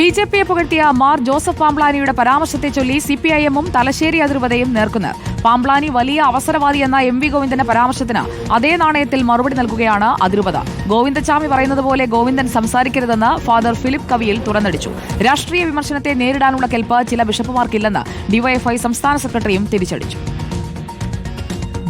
B J പിയെ പുകഴ്ത്തിയ Mar Joseph പാംപ്ലാനിയുടെ പരാമർശത്തെ ചൊല്ലി C P I എമ്മും തലശ്ശേരി അതിർവതയും നേർക്കുന്ന്. പാംപ്ലാനി വലിയ അവസരവാദി എന്ന എം വി ഗോവിന്ദന്റെ പരാമർശത്തിന് അതേ നാണയത്തിൽ മറുപടി നൽകുകയാണ് അതിരുപത ഗോവിന്ദച്ചാമി പറയുന്നത് പോലെ ഗോവിന്ദൻ സംസാരിക്കരുതെന്ന് ഫാദർ ഫിലിപ്പ് കവിയിൽ തുറന്നടിച്ചു. രാഷ്ട്രീയ വിമർശനത്തെ നേരിടാനുള്ള കെൽപ്പ് ചില ബിഷപ്പുമാർക്കില്ലെന്ന് ഡിവൈഎഫ്ഐ സംസ്ഥാന സെക്രട്ടറിയും തിരിച്ചടിച്ചു.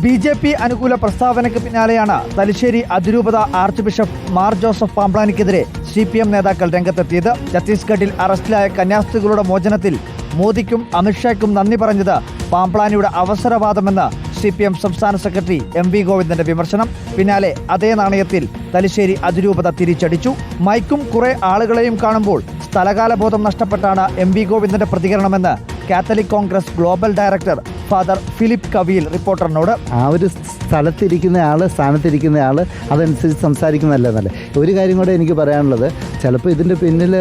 ബി ജെ പി അനുകൂല പ്രസ്താവനയ്ക്ക് പിന്നാലെയാണ് തലശ്ശേരി അതിരൂപത ആർച്ച് ബിഷപ്പ് മാർ ജോസഫ് പാംപ്ലാനിക്കെതിരെ സി പി എം നേതാക്കൾ രംഗത്തെത്തിയത് ഛത്തീസ്ഗഡിൽ അറസ്റ്റിലായ കന്യാസ്ത്രീകളുടെ മോചനത്തിൽ മോദിക്കും അമിത്ഷായ്ക്കും നന്ദി പറഞ്ഞത് പാംപ്ലാനിയുടെ അവസരവാദമെന്ന് സി പി എം സംസ്ഥാന സെക്രട്ടറി എം വി ഗോവിന്ദന്റെ വിമർശനം. പിന്നാലെ അതേ നാണയത്തിൽ തലശ്ശേരി അതിരൂപത തിരിച്ചടിച്ചു. മൈക്കും കുറെ ആളുകളെയും കാണുമ്പോൾ സ്ഥലകാലബോധം നഷ്ടപ്പെട്ടാണ് എം വി ഗോവിന്ദന്റെ പ്രതികരണമെന്ന് Catholic Congress global director father Philip Kaviyil റിപ്പോർട്ടറിനോട്. ആ ഒരു സ്ഥലത്തിരിക്കുന്ന ആൾ സ്ഥാനത്തിരിക്കുന്ന ആൾ അതനുസരിച്ച് സംസാരിക്കുന്നതല്ല നല്ല ഒരു കാര്യം കൂടെ എനിക്ക് പറയാനുള്ളത് ചിലപ്പോൾ ഇതിന്റെ പിന്നിൽ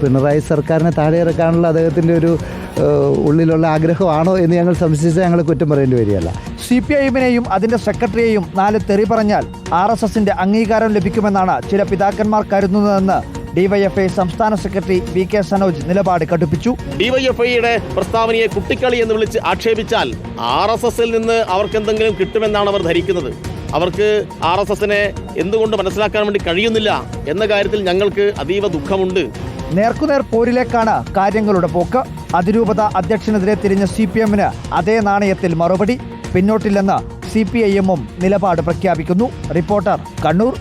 പിണറായി സർക്കാരിനെ താഴെ ഇറക്കാനുള്ള അദ്ദേഹത്തിന്റെ ഒരു ഉള്ളിലുള്ള ആഗ്രഹമാണോ എന്ന് ഞങ്ങൾ സംശയിച്ചാൽ ഞങ്ങൾ കുറ്റം പറയേണ്ടി വരികയല്ല. സി പി ഐ എമ്മിനെയും അതിന്റെ സെക്രട്ടറിയെയും നാല് തെറി പറഞ്ഞാൽ ആർ എസ് അംഗീകാരം ലഭിക്കുമെന്നാണ് ചില പിതാക്കന്മാർ കരുതുന്നതെന്ന് ഡിവൈഎഫ്ഐ സംസ്ഥാന സെക്രട്ടറി വി കെ സനോജ് നിലപാട് കടുപ്പിച്ചു. ഡിവൈഎഫ്ഐയുടെ പ്രസ്താവനയെ കുട്ടിക്കളി എന്ന് വിളിച്ച് ആക്ഷേപിച്ചാൽ ആർ എസ് എസിൽ നിന്ന് അവർക്ക് എന്തെങ്കിലും കിട്ടുമെന്നാണ് അവർ ധരിക്കുന്നത്. അവർക്ക് ആർ എസ് എസിനെ എന്തുകൊണ്ട് മനസ്സിലാക്കാൻ വേണ്ടി കഴിയുന്നില്ല എന്ന കാര്യത്തിൽ ഞങ്ങൾക്ക് അതീവ ദുഃഖമുണ്ട്. നേർക്കുനേർ പോരിലേക്കാണ് കാര്യങ്ങളുടെ പോക്ക്. അതിരൂപത അധ്യക്ഷനെതിരെ തിരിഞ്ഞ സി പി എമ്മിന് അതേ നാണയത്തിൽ മറുപടി. പിന്നോട്ടില്ലെന്ന് സി പി ഐ എമ്മും നിലപാട് പ്രഖ്യാപിക്കുന്നു. റിപ്പോർട്ടർ കണ്ണൂർ.